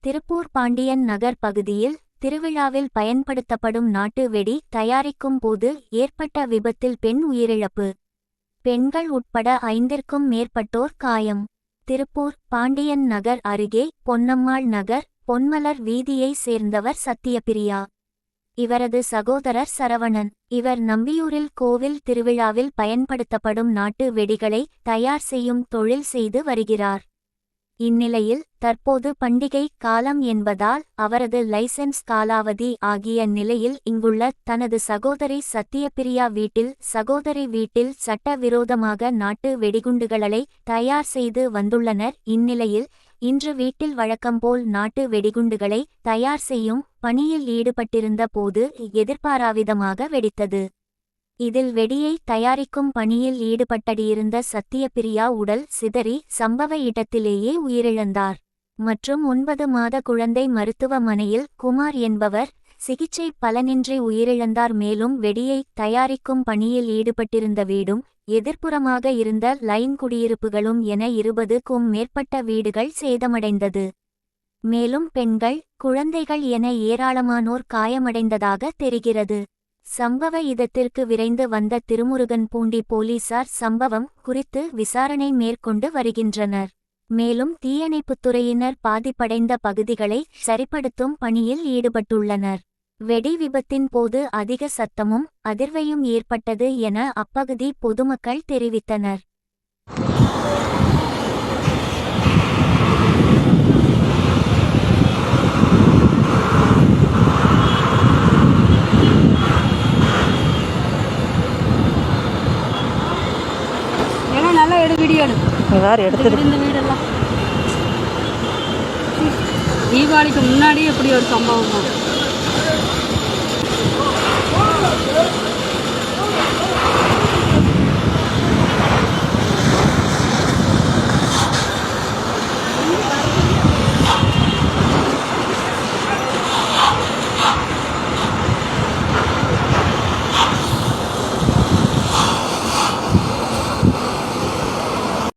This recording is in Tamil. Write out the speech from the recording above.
திருப்பூர் பாண்டியன் நகர் பகுதியில் திருவிழாவில் பயன்படுத்தப்படும் நாட்டு வெடி தயாரிக்கும் போது ஏற்பட்ட விபத்தில் பெண் உயிரிழப்பு. பெண்கள் உட்பட ஐந்திற்கும் மேற்பட்டோர் காயம். திருப்பூர் பாண்டியன் நகர் அருகே பொன்னம்மாள் நகர் பொன்மலர் வீதியை சேர்ந்தவர் சத்தியபிரியா. இவரது சகோதரர் சரவணன். இவர் நம்பியூரில் கோவில் திருவிழாவில் பயன்படுத்தப்படும் நாட்டு வெடிகளை தயார் செய்யும் தொழில் செய்து வருகிறார். இந்நிலையில் தற்போது பண்டிகை காலம் என்பதால் அவரது லைசென்ஸ் காலாவதி ஆகிய நிலையில் இங்குள்ள தனது சகோதரி சத்தியபிரியா வீட்டில் சகோதரி வீட்டில் சட்டவிரோதமாக நாட்டு வெடிகுண்டுகளை தயார் செய்து வந்துள்ளனர். இந்நிலையில் இன்று வீட்டில் வழக்கம்போல் நாட்டு வெடிகுண்டுகளை தயார் செய்யும் பணியில் ஈடுபட்டிருந்த போது எதிர்பாராவிதமாக வெடித்தது. இதில் வெடியை தயாரிக்கும் பணியில் ஈடுபட்டடியிருந்த சத்தியபிரியா உடல் சிதறி சம்பவ இடத்திலேயே உயிரிழந்தார். மற்றும் ஒன்பது மாத குழந்தை மருத்துவமனையில் குமார் என்பவர் சிகிச்சை பலனின்றி உயிரிழந்தார். மேலும் வெடியை தயாரிக்கும் பணியில் ஈடுபட்டிருந்த வீடும் எதிர்ப்புறமாக இருந்த லைன் குடியிருப்புகளும் என இருபதுக்கும் மேற்பட்ட வீடுகள் சேதமடைந்தது. மேலும் பெண்கள் குழந்தைகள் என ஏராளமானோர் காயமடைந்ததாக தெரிகிறது. சம்பவ இடத்திற்கு விரைந்து வந்த திருமுருகன் பூண்டி போலீசார் சம்பவம் குறித்து விசாரணை மேற்கொண்டு வருகின்றனர். மேலும் தீயணைப்புத்துறையினர் பாதிப்படைந்த பகுதிகளை சரிப்படுத்தும் பணியில் ஈடுபட்டுள்ளனர். வெடி விபத்தின் போது அதிக சத்தமும் அதிர்வையும் ஏற்பட்டது என அப்பகுதி பொதுமக்கள் தெரிவித்தனர். எடு வீடியோ எடு. இந்த எடுத்துட்டு இந்த வீடெல்லாம். தீபாவளிக்கு முன்னாடி எப்படி ஒரு சம்பவம்.